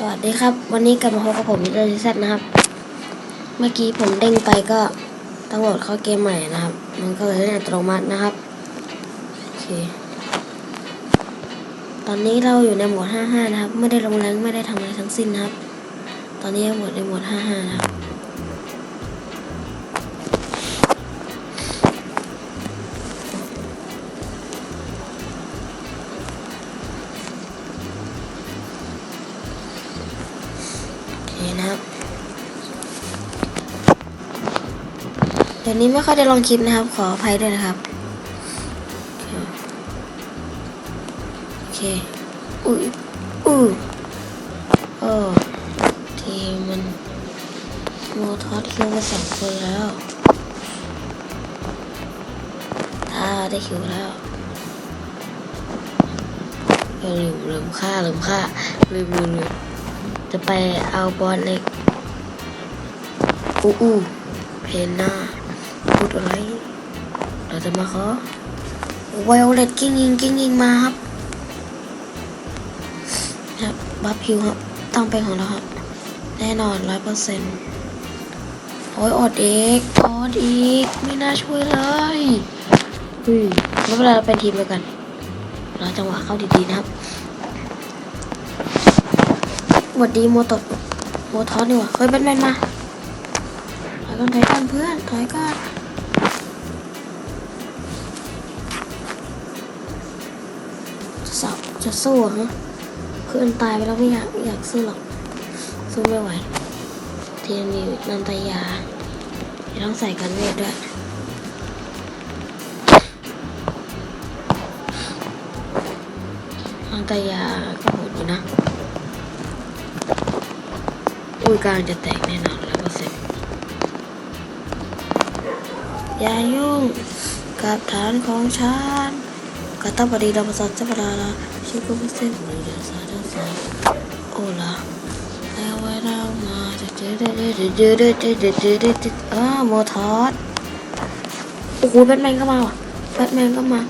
สวัสดีครับ วันนี้กลับมาพบกับผมเดลิซันะครับ เมื่อกี้ผมเด้งไปก็ต้องโหลดเข้าเกมใหม่นะครับ มันก็เลยเล่นอัตโนมัตินะครับโอเคตอนนี้เราอยู่ในโหมด 55 นะครับ ไม่ได้ลงแรงไม่ได้ทำอะไรทั้งสิ้นนะครับ ตอนนี้โหมดในโหมด 55 นะครับ นะครับเดี๋ยวนี้ไม่ค่อยได้ลองคลิปนะครับ ขออภัยด้วยนะครับ โอเคโอเคอุ้ยอู้โอ้ทีมันโมทอสคิวไปสองคนแล้วถ้าได้คิวแล้วเออลืมลืมค่าลืมค่าลืมลืมลืม จะไปเอาบอลเล็กอู้อู้เพนนาพูดอะไร เราจะมาขอไวโอเลตกิ้งยิงกิ้งยิงมาครับครับบัฟพิวครับต้องเป็นของเราครับ แน่นอนร้อยเปอร์เซ็นต์โอ้ยอดเอกอดอีก ไม่น่าช่วยเลยอืมไม่เป็นไรเราเป็นทีมเดียวกัน เราจังหวะเข้าดีๆนะครับ หวัดดีโมตดโมทอสดีกว่าเฮ้ยแบทแมนมาถอยก่อนถอยก่อนเพื่อนถอยก่อนจะสับจะสู้เหรอฮะเพื่อนตายไปแล้วไม่อยากไม่อยากสู้หรอกสู้ไม่ไหวทีนี้นันตยาต้องใส่กันเวทด้วยนันตยาก็โหดอยู่นะ อุ้ยกางจะแตกแน่นอนแล้วก็เสร็จอย่ายุ่งกับฐานของฉันกาตาบดีดาบสัตว์เจ้าปลาลาชิคุพิเศษหรือเดือดสาเดือดสาโอลาแล้วเว้เรามาจะเจอเดือดเดือดเดือดเดือดเดือดเดือดเดือดอ้าโมทอสโอ้โหแบทแมนก็มาว่ะแบทแมนก็มา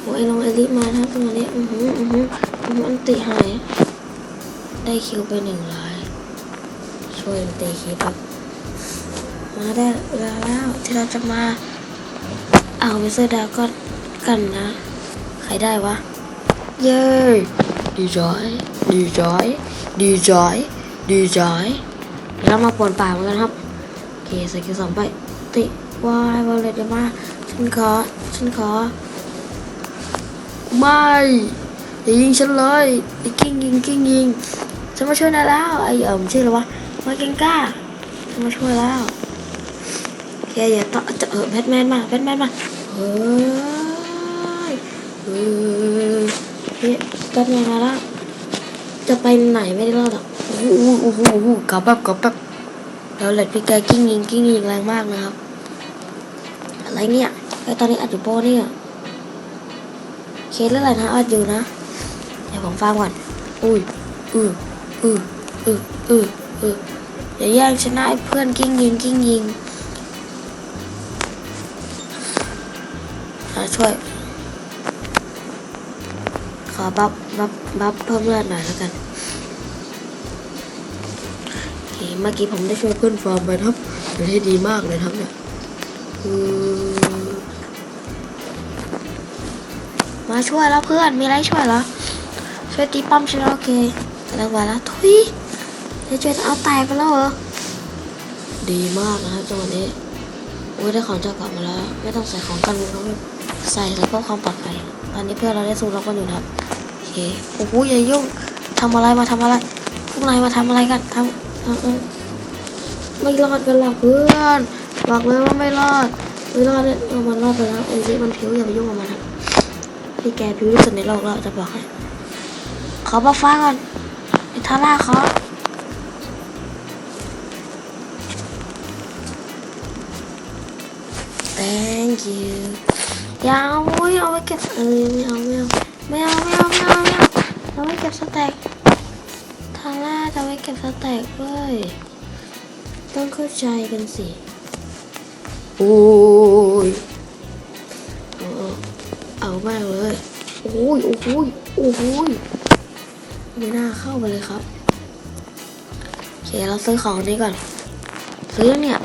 โอ้ยลงเอลิมาทั้งตัวนี้อือหืออือหือมันติหาย ได้คิวไปหนึ่งรายช่วยตีคิวแบบมาได้เวลาแล้วที่เราจะมาเอาเวเซอร์ดาวก็กันนะ ใครได้วะ เย้ดีจอยดีจอยดีจอยดีจอยเดี๋ยวเรามาป่วนป่าเหมือนกันครับโอเคใส่กิลสองไปติวายวอลเลตมาฉันขอฉันขอ ไม่อย่ายิงฉันเลยไอ้กิ้งยิงกิ้งยิง ฉันมาช่วยนายแล้วไอ้เอิมชื่ออะไรวะมาเก่งก้าฉันมาช่วยแล้วแกอย่าต่อจะเออแบทแมนมาแบทแมนมาเฮ้ยเฮ้ยแบทแมนมาแล้วจะไปไหนไม่ได้รอดหรอกโอ้โหโอ้โหโอ้โหกับแบบกับแบบแล้วเลดพี่แกกิ้งยิงกิ้งยิงแรงมากนะครับ อะไรเนี่ยไอตอนนี้อัดอยู่โป้เนี่ยเคสเรื่องอะไรนะอัดอยู่นะ เดี๋ยวผมฟังก่อน อุ้ยอือ อืออืออืออืออย่าแย่งชนะไอ้เพื่อนกิ้งยิงกิ้งยิงอะช่วย ขอบัฟบัฟบัฟเพิ่มเลือดหน่อยแล้วกันเเมื่อกี้ผมได้ช่วยเพื่อนฟอร์มไปครับเป็นให้ดีมากเลยครับเนี่ยมาช่วยแล้วเพื่อน มีอะไรช่วยเหรอช่วยตีป้อมใช่ไหมโอเค กำลังมาแล้วทุยได้ช่วยเอาแตกไปแล้วเหรอ ดีมากนะครับจังหวะนี้โอ้ยได้ของเจ้ากลับมาแล้ว ไม่ต้องใส่ของกันเขาใส่แล้วก็ความปลอดภัยตอนนี้เพื่อนเราได้สู้รบกันอยู่นะครับโอเคโอ้โหอย่ายุ่งทำอะไรมาทำอะไรพวกนายมาทำอะไรกันทำทำเออไม่รอดกันหรอกเพื่อนบอกเลยว่าไม่รอดไม่รอดเนี่ยเอามันรอดไปแล้วไอ้ที่มันผิวอย่าไปยุ่งกับมันครับพี่แกผิวที่สุดในโลกแล้วจะบอกให้ขอบัฟฟ้าก่อน ทาร่าขอ thank you อย่าเอาเว้ยเอาไว้เก็บเออไม่เอาไม่เอาไม่เอาไม่เอาไม่เอาไม่เอาเอาไว้เก็บสแต็กทาร่าจะไว้เก็บสแต็กเว้ยต้องเข้าใจกันสิโอ้ยเอาเอามากเลยโอ้ยโอ้ยโอ้ย ไม่น่าเข้าไปเลยครับโอเคเราซื้อของนี้ก่อน ซื้อเนี่ย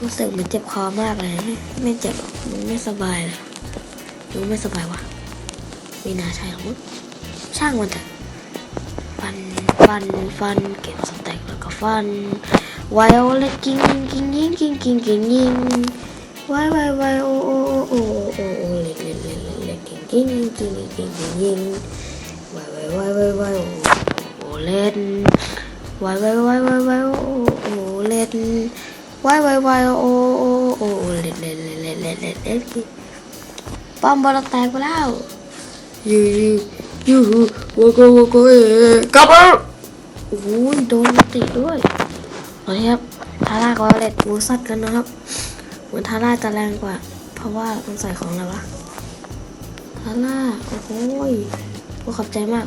รู้สึกเหมือนเจ็บคอมากเลย ไม่เจ็บมันไม่สบายเลยรู้ไม่สบายวะไม่น่าใช่หรอกมั้งช่างมันเถอะฟันฟันฟันเก็บสเต็กแล้วก็ฟันไวโอเลตกิ้งกิ้งยิงกิ้งกิ้งกิ้งยิงไวไวไวโอโอโอโอโอโอเลตเลตเลตเลตเลตกิ้งกิ้งกิ้งกิ้งกิ้งยิง ไวไวไวไวไวโอโอเลตไวไวไวไวไวโอโอเลตไวไวไวโอโอโอเลตเลตเลตเลตเลตเลตเลตป้อมบอลแตกไปแล้วยูยูยูวโกวโกเอกลับแล้วโอ้ยโดนติดด้วยตอนนี้ครับทาร่ากับวอลเลตมูซัดกันนะครับเหมือนทาร่าจะแรงกว่า เพราะว่ามันใส่ของอะไรวะทาร่าโอ้โหยโอ้ขอบใจมาก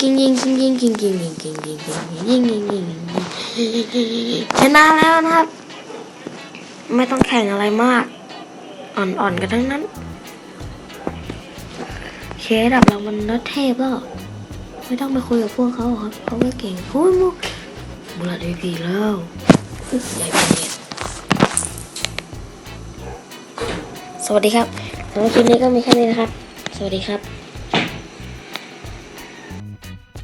กิ้งยิงกิ้งยิงยิงยิงยิงยิงยิงยิงยิงยิงชนะแล้วนะครับ ไม่ต้องแข่งอะไรมาก อ่อนๆกันทั้งนั้นเคสดับเรามันนัดเทพแล้ว ไม่ต้องไปคุยกับพวกเขาครับเขาไม่เก่งโอ้ยมุกบุรัดเอพีแล้วใหญ่เป็นเน็ตสวัสดีครับสำหรับคลิปนี้ก็มีแค่นี้นะครับ สวัสดีครับ